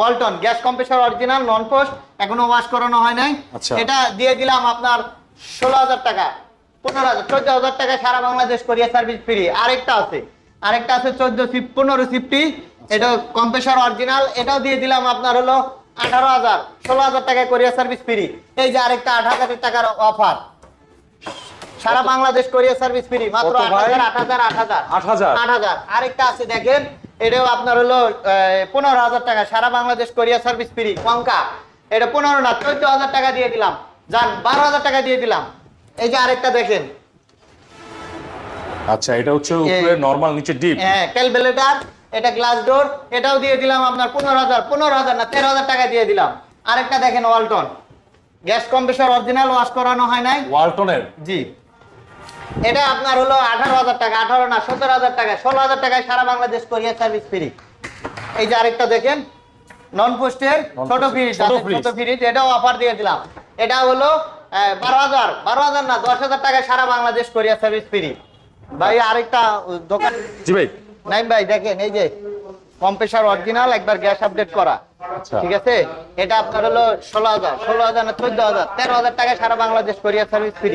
Walton gas compressor original non post এখনও wash করানো হয় নাই। আচ্ছা। এটা দিয়ে দিলাম আপনার ষোলো হাজার টাকা পনেরো হাজার চোদ্দ হাজার টাকা সারা বাংলাদেশ কোরিয়া সার্ভিস ফ্রি আরেকটা আছে আরেকটা আছে চোদ্দ সিপ পনেরো সিফটি এটা কম্প্রেসার অরিজিনাল এটাও দিয়ে দিলাম আপনার হলো আঠারো হাজার ষোলো হাজার টাকা কোরিয়া সার্ভিস ফ্রি এই যে আরেকটা আট হাজার টাকার অফার সারা বাংলাদেশ কোরিয়া সার্ভিস ফ্রি মাত্র আট হাজার আট হাজার। আট হাজার? আট হাজার। আরেকটা আছে দেখেন এটাও আপনার হলো পনেরো হাজার টাকা। সারা বাংলাদেশ কোরিয়া সার্ভিস ফ্রি কঙ্কা এটা পনেরো না চোদ্দ হাজার টাকা দিয়ে দিলাম। যান বারো হাজার টাকা দিয়ে দিলাম। এই যে আরেকটা দেখেন। আচ্ছা এটা হচ্ছে উপরে নরমাল নিচে ডিপ হ্যাঁ ক্যালকুলেটার এটা গ্লাস ডোর এটাও দিয়ে দিলাম আপনার পনেরো হাজার পনেরো হাজার না তেরো হাজার টাকা দিয়ে দিলাম। আরেকটা দেখেন Walton. Gas compressor original wash করানো হয় নাই। ওয়ালটনের? জি। এটা আপনার হলো আঠারো হাজার টাকা আঠারো না সতেরো হাজার টাকা ষোলো হাজার টাকায় সারা বাংলাদেশ কোরিয়ার সার্ভিস ফ্রি এই যে আরেকটা দেখেন নন পোস্টের ছোট ফ্রিজ ছোট ফ্রিজ এটাও অফার দিয়ে দিলাম। এটা হলো বারো হাজার বারো হাজার না দশ হাজার টাকায় সারা বাংলাদেশ কোরিয়ার সার্ভিস ফ্রি ভাই আরেকটা দোকান জি ভাই। নাইম ভাই দেখেন এই যে কম্প্রেসার অরিজিনাল একবার গ্যাস আপডেট করা। আচ্ছা। ঠিক আছে? এটা আপনার হলো ষোলো হাজার ষোলো হাজার না চোদ্দ হাজার তেরো হাজার টাকায় সারা বাংলাদেশ কোরিয়ার সার্ভিস ফ্রি